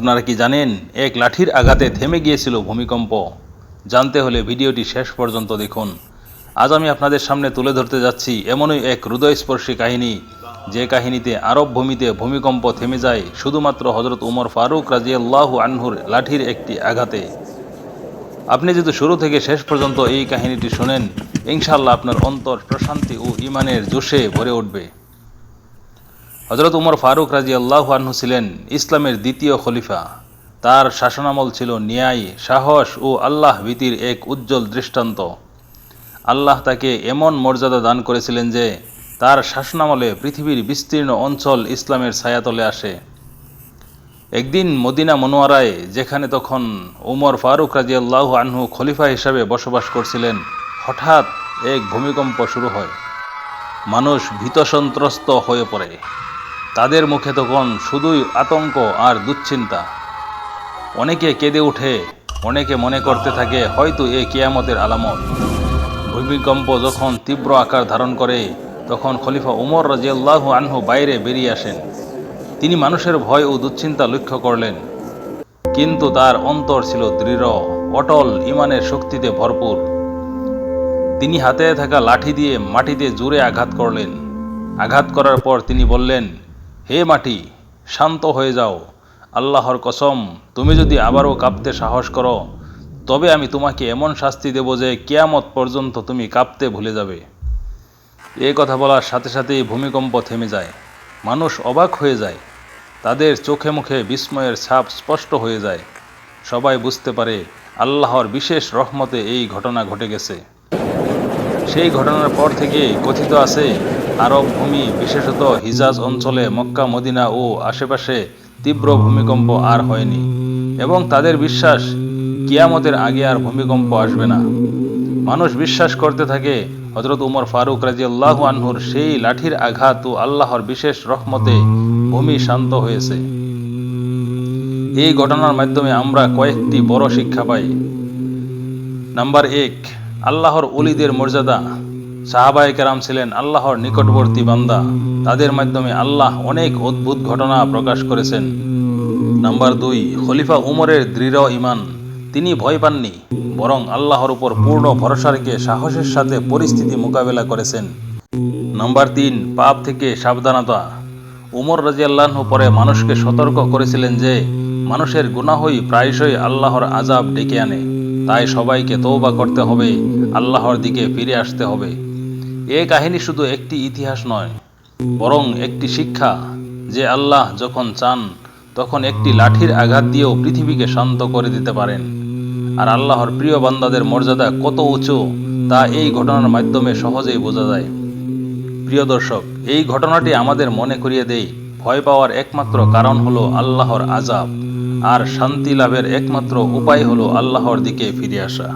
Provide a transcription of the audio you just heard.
আপনারা কি জানেন, এক লাঠির আঘাতে থেমে গিয়েছিল ভূমিকম্প? জানতে হলে ভিডিওটি শেষ পর্যন্ত দেখুন। আজ আমি আপনাদের সামনে তুলে ধরতে যাচ্ছি এমনই এক হৃদয়স্পর্শী কাহিনী, যে কাহিনীতে আরব ভূমিতে ভূমিকম্প থেমে যায় শুধুমাত্র হজরত উমর ফারুক রাজিয়াল্লাহু আনহুর লাঠির একটি আঘাতে। আপনি যদি শুরু থেকে শেষ পর্যন্ত এই কাহিনীটি শোনেন ইনশাল্লাহ আপনার অন্তর প্রশান্তি ও ইমানের জোশে ভরে উঠবে। হজরত উমর ফারুক রাজি আল্লাহ আনহু ছিলেন ইসলামের দ্বিতীয় খলিফা। তার শাসনামল ছিল ন্যায়, সাহস ও আল্লাহ ভীতির এক উজ্জ্বল দৃষ্টান্ত। আল্লাহ তাকে এমন মর্যাদা দান করেছিলেন যে তার শাসনামলে পৃথিবীর বিস্তীর্ণ অঞ্চল ইসলামের ছায়াতলে আসে। একদিন মদিনা মনোয়ারায়, যেখানে তখন উমর ফারুক রাজি আল্লাহ আনহু খলিফা হিসাবে বসবাস করছিলেন, হঠাৎ এক ভূমিকম্প শুরু হয়। মানুষ ভীতসন্ত্রস্ত হয়ে পড়ে। তাদের মুখে তখন শুধুই আতঙ্ক আর দুশ্চিন্তা। অনেকে কেঁদে ওঠে, অনেকে মনে করতে থাকে, হয়তো এ কেয়ামতের আলামত। ভূমিকম্প যখন তীব্র আকার ধারণ করে, তখন খলিফা উমর রাজিয়াল্লাহু আনহু বাইরে বেরিয়ে আসেন। তিনি মানুষের ভয় ও দুশ্চিন্তা লক্ষ্য করলেন। কিন্তু তার অন্তর ছিল দৃঢ়, অটল ইমানের শক্তিতে ভরপুর। তিনি হাতে থাকা লাঠি দিয়ে মাটিতে জোরে আঘাত করলেন। আঘাত করার পর তিনি বললেন হে মাটি, শান্ত হয়ে যাও। আল্লাহর কসম, তুমি যদি আবারও কাঁপতে সাহস করো, তবে আমি তোমাকে এমন শাস্তি দেব যে কেয়ামত পর্যন্ত তুমি কাঁপতে ভুলে যাবে। এই কথা বলার সাথে সাথেই ভূমিকম্প থেমে যায়। মানুষ অবাক হয়ে যায়। তাদের চোখে মুখে বিস্ময়ের ছাপ স্পষ্ট হয়ে যায়। সবাই বুঝতে পারে, আল্লাহর বিশেষ রহমতে এই ঘটনা ঘটে গেছে। সেই ঘটনার পর থেকে কথিত আছে আরব ভূমি বিশেষত হিজাজ অঞ্চলে মক্কা, মদিনা ও আশেপাশে তীব্র ভূমিকম্প আর হয়নি এবং তাদের বিশ্বাস কিয়ামতের আগে আর ভূমিকম্প আসবে না। মানুষ বিশ্বাস করতে থাকে হজরত উমর ফারুক রাজি আল্লাহ আনহুর সেই লাঠির আঘাত ও আল্লাহর বিশেষ রহমতে ভূমি শান্ত হয়েছে। এই ঘটনার মাধ্যমে আমরা কয়েকটি বড় শিক্ষা পাই। নাম্বার এক, আল্লাহর অলিদের মর্যাদা। সাহাবায়ে কেরাম ছিলেন আল্লাহর নিকটবর্তী বান্দা। তাদের মাধ্যমে আল্লাহ অনেক অদ্ভুত ঘটনা প্রকাশ করেছেন। নাম্বার দুই, খলিফা উমরের দৃঢ় ইমান তিনি ভয় পাননি, বরং আল্লাহর উপর পূর্ণ ভরসা রেখে সাহসের সাথে পরিস্থিতি মোকাবেলা করেছেন। নাম্বার তিন, পাপ থেকে সাবধানতা। উমর রাজিয়াল্লাহ পরে মানুষকে সতর্ক করেছিলেন যে, মানুষের গুনাহই প্রায়শই আল্লাহর আজাব ডেকে আনে। তাই সবাইকে তৌবা করতে হবে, আল্লাহর দিকে ফিরে আসতে হবে। এ কাহিনী শুধু একটি ইতিহাস নয়, বরং একটি শিক্ষা যে আল্লাহ যখন চান, তখন একটি লাঠির আঘাত দিয়েও পৃথিবীকে শান্ত করে দিতে পারেন। আর আল্লাহর প্রিয় বান্দাদের মর্যাদা কত উঁচু, তা এই ঘটনার মাধ্যমে সহজেই বোঝা যায়। প্রিয় দর্শক, এই ঘটনাটি আমাদের মনে করিয়ে দেয় ভয় পাওয়ার একমাত্র কারণ হলো আল্লাহর আজাব আর শান্তি লাভের একমাত্র উপায় হলো আল্লাহর দিকে ফিরে আসা।